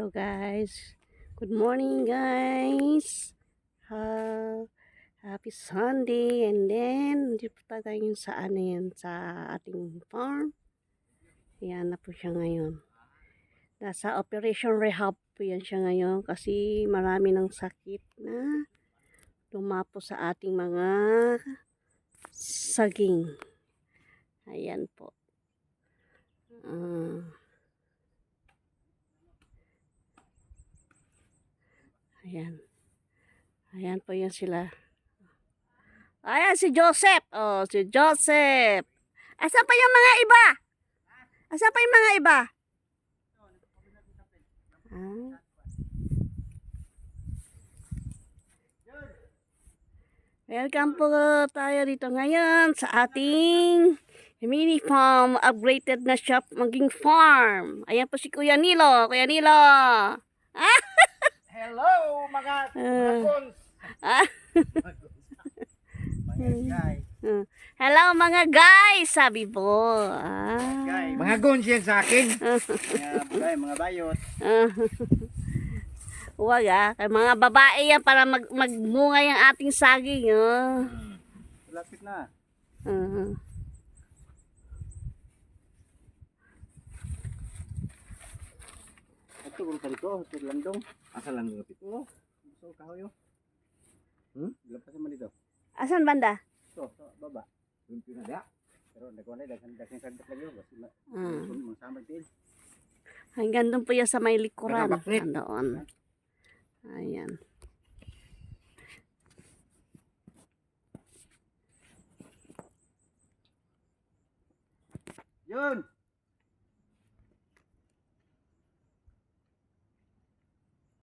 Hello guys. Good morning guys. Uh, happy Sunday and then dito pa tayo sa ano yan sa ating farm. Yan na po siya ngayon. Nasa operation rehab po yan siya ngayon kasi marami ng sakit na lumapo sa ating mga saging. Ayan po. Ah. Ayan. Ayan po yan sila. Ayan si Joseph. Oh, si Joseph. Asan pa yung mga iba? Asan pa yung mga iba? Ah. Welcome po tayo dito ngayon sa ating mini farm. Upgraded na shop maging farm. Ayan po si Kuya Nilo. Kuya Nilo. Hello mga mga Ah. Uh, Hello mga guys, sabi po. Ah. Mga cons yan sa akin. mga guys, mga bayot. Ah. Huwag ah, kay mga babae yan para mag magmunga yung ating saging. Oh. Lapit na. Uh. Ito kung dito, ito landong. Asa landong ito? So kahoy oh. Hmm? Lapas naman dito. Asan banda? So, so baba. Yung pinada. Pero nagawa na daghan daghan sagdat lagi ma- Ah. sun mga din. Hanggang doon po yan sa may likuran. Doon. Ayan. Yun.